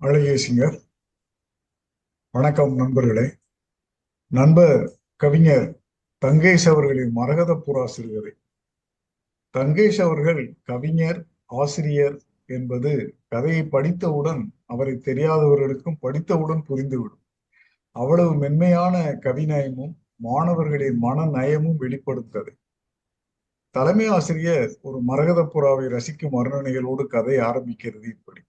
அழகேசிங்க வணக்கம் நண்பர்களே. நண்பர் கவிஞர் தங்கேஷ் அவர்களின் மரகத புறா சிறுகதை. தங்கேஷ் அவர்கள் கவிஞர் ஆசிரியர் என்பது கதையை படித்தவுடன் அவரை தெரியாதவர்களுக்கும் படித்தவுடன் புரிந்துவிடும். அவ்வளவு மென்மையான கவிநயமும் மாணவர்களின் மன நயமும் வெளிப்படும் கதை தலைமை ஆசிரியர் ஒரு மரகத புறாவை ரசிக்கும் வர்ணனைகளோடு கதை ஆரம்பிக்கிறது இப்படி.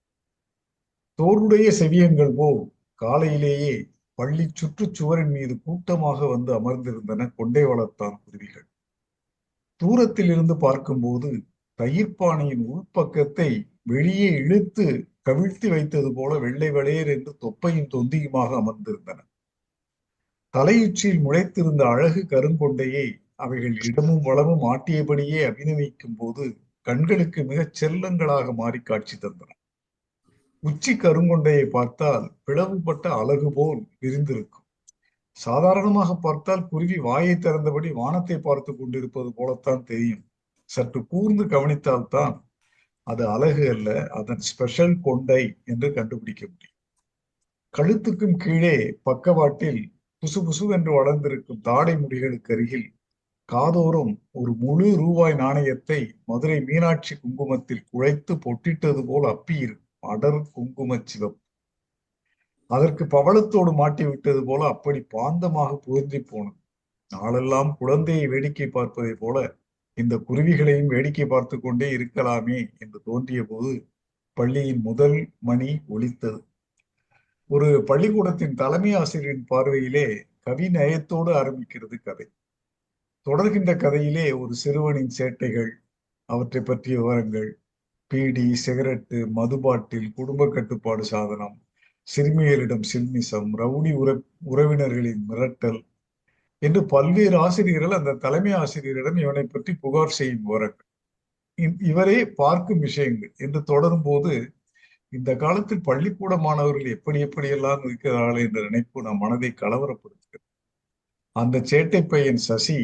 தோருடைய செவியங்கள் போல் காலையிலேயே பள்ளி சுற்றுச்சுவரின் மீது கூட்டமாக வந்து அமர்ந்திருந்தன கொண்டை வளர்த்தான் குருவிகள். தூரத்தில் இருந்து பார்க்கும்போது தயிர்ப்பானையின் உள்பக்கத்தை வெளியே இழுத்து கவிழ்த்தி வைத்தது போல வெள்ளை வளையர் என்று தொப்பையும் தொந்தியுமாக அமர்ந்திருந்தன. தலையுச்சியில் முளைத்திருந்த அழகு கருங்கொண்டையை அவைகள் இடமும் வளமும் ஆட்டியபடியே அபிநவிக்கும் போது கண்களுக்கு மிகச் செல்லங்களாக மாறி காட்சி தந்தன. உச்சி கருங்கொண்டையை பார்த்தால் பிளவுபட்ட அழகு போல் விரிந்திருக்கும். சாதாரணமாக பார்த்தால் குருவி வாயை திறந்தபடி வானத்தை பார்த்து கொண்டிருப்பது போலத்தான் தெரியும். சற்று கூர்ந்து கவனித்தால்தான் அது அழகு அல்ல அதன் ஸ்பெஷல் கொண்டை என்று கண்டுபிடிக்க முடியும். கழுத்துக்கும் கீழே பக்கவாட்டில் புசு புசு என்று வளர்ந்திருக்கும் தாடை முடிகளுக்கு அருகில் காதோறும் ஒரு முழு ரூபாய் நாணயத்தை மதுரை மீனாட்சி குங்குமத்தில் குழைத்து பொட்டிட்டது போல் அப்பி இருக்கும் அடர் குங்கும சிவம் அதற்கு பவளத்தோடு மாட்டி விட்டது போல அப்படி பாந்தமாக புகுந்தி போனது. நாளெல்லாம் குழந்தையை வேடிக்கை பார்ப்பதை போல இந்த குருவிகளையும் வேடிக்கை பார்த்து கொண்டே இருக்கலாமே என்று தோன்றிய போது பள்ளியின் முதல் மணி ஒலித்தது. ஒரு பள்ளிக்கூடத்தின் தலைமை ஆசிரியரின் பார்வையிலே கவி நயத்தோடு ஆரம்பிக்கிறது கதை. தொடர்கின்ற கதையிலே ஒரு சிறுவனின் சேட்டைகள் அவற்றை பற்றிய விவரங்கள் பீடி சிகரெட்டு மதுபாட்டில் குடும்ப கட்டுப்பாடு சாதனம் சிறுமியரிடம் சில்மிசம் ரவுடி உற உறவினர்களின் மிரட்டல் என்று பல்வேறு ஆசிரியர்கள் அந்த தலைமை ஆசிரியரிடம் இவனை பற்றி புகார் செய்யும் வரங்கள் இவரே பார்க்கும் விஷயங்கள் என்று தொடரும் போது இந்த காலத்தில் பள்ளிக்கூட மாணவர்கள் எப்படி எப்படியெல்லாம் இருக்கிறார்கள் என்ற நினைப்பு நம் மனதை கலவரப்படுத்துகிறது. அந்த சேட்டை பையன் சசி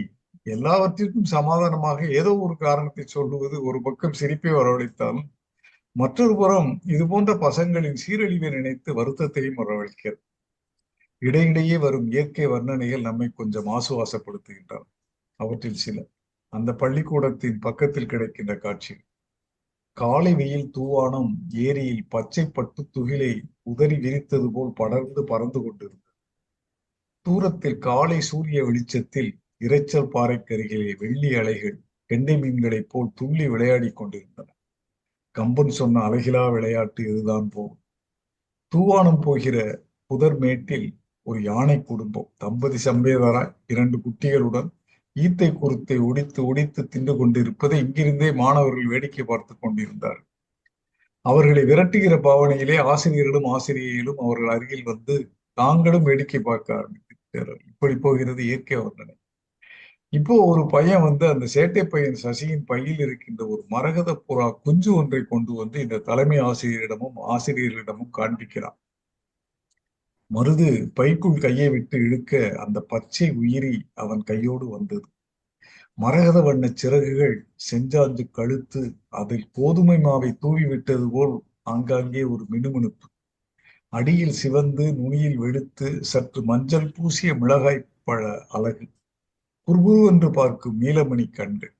எல்லாவற்றிற்கும் சமாதானமாக ஏதோ ஒரு காரணத்தை சொல்லுவது ஒரு பக்கம் சிரிப்பை வரவழைத்தாலும் மற்றொரு புறம் இது போன்ற பசங்களின் சீரழிவை நினைத்து வருத்தத்தையும் வரவழைக்கிறது. இடையிடையே வரும் இயற்கை வர்ணனைகள் நம்மை கொஞ்சம் ஆசுவாசப்படுத்துகின்றன அவற்றில் சில அந்த பள்ளிக்கூடத்தின் பக்கத்தில் கிடைக்கின்ற காட்சி காலை வெயில் தூவானம் ஏரியில் பச்சை பட்டு துகிலை உதறி விரித்தது போல் படர்ந்து பறந்து கொண்டிருந்தது. தூரத்தில் காலை சூரிய வெளிச்சத்தில் இரைச்சல் பாறைக்கருகிலே வெள்ளி அலைகள் கெண்டை மீன்களைப் போல் துள்ளி விளையாடி கொண்டிருந்தன. கம்பன் சொன்ன அழகிலா விளையாட்டு இதுதான் போகும் தூவானம் போகிற புதர் மேட்டில் ஒரு யானை குடும்பம். தம்பதி சம்பேதராய் இரண்டு குட்டிகளுடன் ஈத்தை குருத்தை ஒடித்து ஒடித்து தின்று கொண்டிருப்பதை இங்கிருந்தே மாணவர்கள் வேடிக்கை பார்த்து கொண்டிருந்தார்கள். அவர்களை விரட்டுகிற பாவனையிலே ஆசிரியர்களும் ஆசிரியர்களும் அவர்கள் அருகில் வந்து தாங்களும் வேடிக்கை பார்க்க ஆரம்பித்தார்கள் இப்படி போகிறது இயற்கை வர்ணனை. இப்போ ஒரு பையன் வந்து அந்த சேட்டை பையன் சசியின் பையில் இருக்கின்ற ஒரு மரகத புறா குஞ்சு ஒன்றை கொண்டு வந்து இந்த தலைமை ஆசிரியரிடமும் ஆசிரியர்களிடமும் காண்பிக்கிறான். மருது பைக்குள் கையை விட்டு இழுக்க அந்த பச்சை உயிரி அவன் கையோடு வந்தது. மரகத வண்ண சிறகுகள் செஞ்சாஞ்சு கழுத்து அதில் கோதுமை மாவை தூவி விட்டது போல் ஆங்காங்கே ஒரு மினுமினுப்பு. அடியில் சிவந்து நுனியில் வெளுத்து சற்று மஞ்சள் பூசிய மிளகாய் பழ அழகு குறுகுரு பார்க்கும் நீலமணி கண்டு.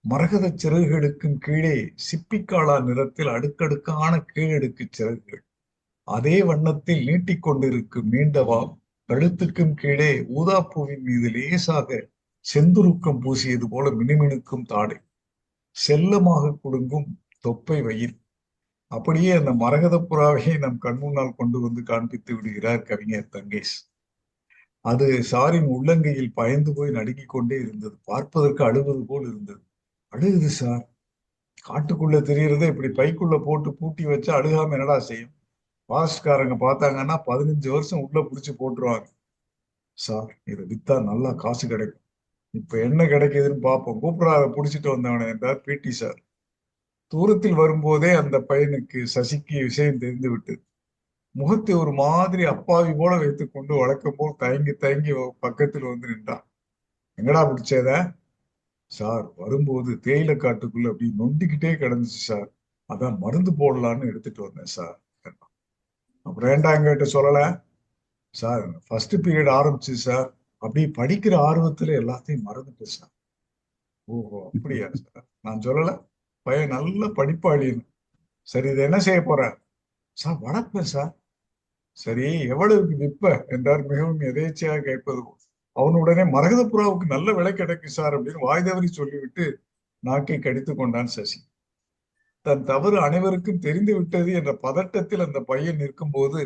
மரகத சிறகுகளுக்கும் கீழே சிப்பிக்காளா நிறத்தில் அடுக்கடுக்கான கீழடுக்கு சிறகுகள். அதே வண்ணத்தில் நீட்டிக்கொண்டிருக்கும் நீண்டவாம் கழுத்துக்கும் கீழே ஊதாப்பூவின் மீது லேசாக செந்துருக்கம் பூசியது போல மினுமினுக்கும் தாடை. செல்லமாக குடுங்கும் தொப்பை வயிறு. அப்படியே அந்த மரகத புறாவையை நம் கண் முன்னால் கொண்டு வந்து காண்பித்து விடுகிறார் கவிஞர் தங்கேஷ். அது சாரின் உள்ளங்கையில் பயந்து போய் நடுங்கிக் கொண்டே இருந்தது. பார்ப்பதற்கு அழுவது போல் இருந்தது. அழுகுது சார். காட்டுக்குள்ள தெரியறத இப்படி பைக்குள்ள போட்டு பூட்டி வச்சா அழுகாம என்னடா செய்யும்? பாஸ்காரங்க பார்த்தாங்கன்னா பதினஞ்சு வருஷம் உள்ள புடிச்சு போட்டுருவாங்க. சார் இதை வித்தா நல்லா காசு கிடைக்கும். இப்ப என்ன கிடைக்குதுன்னு பார்ப்போம். கூப்பிடாத புடிச்சிட்டு வந்தவனே என்றார் பிடி சார். தூரத்தில் வரும்போதே அந்த பையனுக்கு சசிக்கு விஷயம் தெரிந்து விட்டது. முகத்தை ஒரு மாதிரி அப்பாவி போல வைத்துக்கொண்டு வழக்கம் போல் தயங்கி தயங்கி பக்கத்தில் வந்து நின்றான். எங்கடா பிடிச்சத சார் வரும்போது தேயிலை காட்டுக்குள்ள அப்படி நொண்டிக்கிட்டே கிடந்துச்சு சார். அதான் மருந்து போடலான்னு எடுத்துட்டு வந்தேன் சார். அப்புறம் ஏண்டா எங்கிட்ட சொல்லல? சார் ஃபர்ஸ்ட் பீரியட் ஆரம்பிச்சு சார். அப்படி படிக்கிற ஆர்வத்துல எல்லாத்தையும் மறந்துட்டேன் சார். ஓஹோ அப்படியா சார்? நான் சொல்லல. பையன் நல்ல படிப்பாளின்னு சரி இது என்ன செய்ய போற? சார் வளர்ப்பேன் சார். சரி எவ்வளவுக்கு விற்ப என்றார் மிகவும் எதேச்சையாக கேட்பது அவனுடனே அவன் நல்ல விலை கிடைக்கும் சார் அப்படின்னு வாய்தவரி சொல்லிவிட்டு நாக்கை கடித்து கொண்டான் சசி. தன் தவறு அனைவருக்கும் தெரிந்து விட்டது என்ற பதட்டத்தில் அந்த பையன் நிற்கும் போது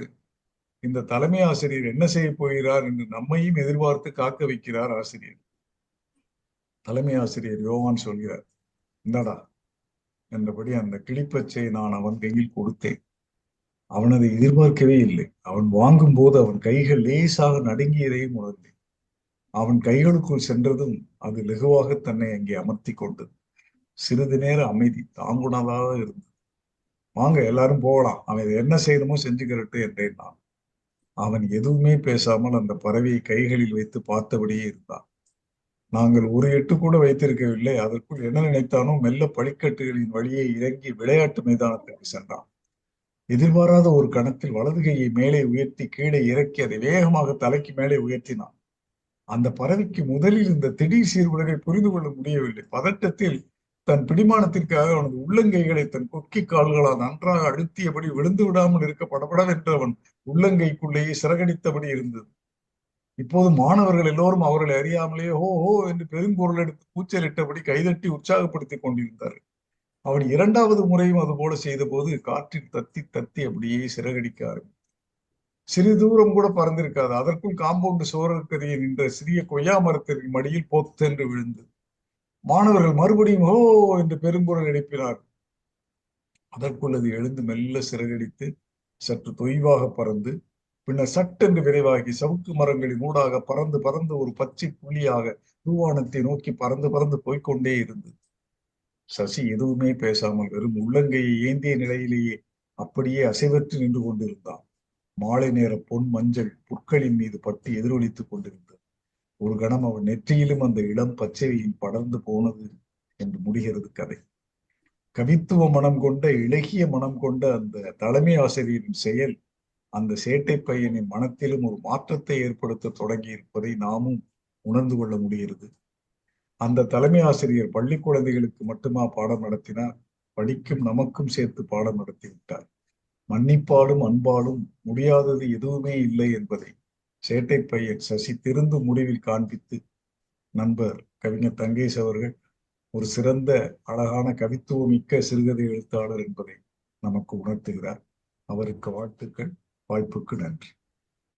இந்த தலைமை ஆசிரியர் என்ன செய்ய போகிறார் என்று நம்மையும் எதிர்பார்த்து காக்க வைக்கிறார் ஆசிரியர். தலைமை ஆசிரியர் யோவான் சொல்கிறார் இந்தடா என்றபடி அந்த கிளிப்பச்சை நான் அவன் கையில் கொடுத்தேன். அவன் அதை எதிர்பார்க்கவே இல்லை. அவன் வாங்கும் போது அவன் கைகள் லேசாக நடுங்கியதையும் உணர்ந்தேன். அவன் கைகளுக்குள் சென்றதும் அது லெகுவாக தன்னை அங்கே அமர்த்தி கொண்டது. சிறிது நேர அமைதி தாங்குனதாக இருந்தது. வாங்க எல்லாரும் போகலாம். அவன் இதை என்ன செய்யணுமோ செஞ்சுக்கிறட்டு என்றேன் நான். அவன் எதுவுமே பேசாமல் அந்த பறவையை கைகளில் வைத்து பார்த்தபடியே இருந்தான். நாங்கள் ஒரு எட்டு கூட வைத்திருக்கவில்லை. அதற்குள் என்ன நினைத்தானோ மெல்ல படிக்கட்டுகளின் வழியே இறங்கி விளையாட்டு மைதானத்திற்கு சென்றான். எதிர்பாராத ஒரு கணத்தில் வலது கையை மேலே உயர்த்தி கீழே இறக்கி அதை வேகமாக தலைக்கு மேலே உயர்த்தினான். அந்த பறவைக்கு முதலில் இந்த திடீர் சீர்குலைவை புரிந்து கொள்ள முடியவில்லை. பதட்டத்தில் தன் பிடிமானத்திற்காக அவனது உள்ளங்கைகளை தன் கொக்கி கால்களால் நன்றாக அழுத்தியபடி விழுந்து விடாமல் இருக்க படபடவென்று அவன் உள்ளங்கைக்குள்ளேயே சிறகடித்தபடி இருந்தது. இப்போது மாணவர்கள் எல்லோரும் அவர்களை அறியாமலேயே ஹோ ஹோ என்று பெருங்குரல் எடுத்து கூச்சலிட்டபடி கைதட்டி உற்சாகப்படுத்திக் கொண்டிருந்தார்கள். அவன் இரண்டாவது முறையும் அதுபோல செய்த போது காற்றில் தத்தி தத்தி அப்படியே சிறகடிக்க ஆரம்பித்தார். சிறிது தூரம் கூட பறந்திருக்காது. அதற்குள் காம்பவுண்டு சோரக்கரையை நின்ற சிறிய கொய்யா மரத்தின் மடியில் போத்தென்று விழுந்தது. மாணவர்கள் மறுபடியும் ஹோ என்று பெருங்குரல் எழுப்பினார். அதற்குள் அது எழுந்து மெல்ல சிறகடித்து சற்று தொய்வாக பறந்து பின்னர் சட்டென்று விரைவாகி சவுக்கு மரங்களின் ஊடாக பறந்து பறந்து ஒரு பச்சை புள்ளியாக தூவானத்தை நோக்கி பறந்து பறந்து போய்க்கொண்டே இருந்தது. சசி எதுவுமே பேசாமல் வெறும் உள்ளங்கையை ஏந்திய நிலையிலேயே அப்படியே அசைவற்று நின்று கொண்டிருந்தான். மாலை நேர பொன் மஞ்சள் புற்களின் மீது பட்டு எதிரொலித்துக் கொண்டிருந்தது. ஒரு கணம் அவன் நெற்றியிலும் அந்த இளம் பச்சையின் படர்ந்து போனது என்று முடிகிறது கதை. கவித்துவ மனம் கொண்ட இலகிய மனம் கொண்ட அந்த தலைமை ஆசிரியரின் செயல் அந்த சேட்டை பையனின் மனத்திலும் ஒரு மாற்றத்தை ஏற்படுத்த தொடங்கி இருப்பதை நாமும் உணர்ந்து கொள்ள முடிகிறது. அந்த தலைமை ஆசிரியர் பள்ளி குழந்தைகளுக்கு மட்டுமா பாடம் நடத்தினார்? படிக்கும் நமக்கும் சேர்த்து பாடம் நடத்தி விட்டார். மன்னிப்பாலும் அன்பாலும் முடியாதது எதுவுமே இல்லை என்பதை சேட்டை பையன் சசி திருந்து முடிவில் காண்பித்து நண்பர் கவிஞர் தங்கேஷ் அவர்கள் ஒரு சிறந்த அழகான கவித்துவமிக்க சிறுகதை எழுத்தாளர் என்பதை நமக்கு உணர்த்துகிறார். அவருக்கு வாழ்த்துக்கள் வாய்ப்புக்கு நன்றி.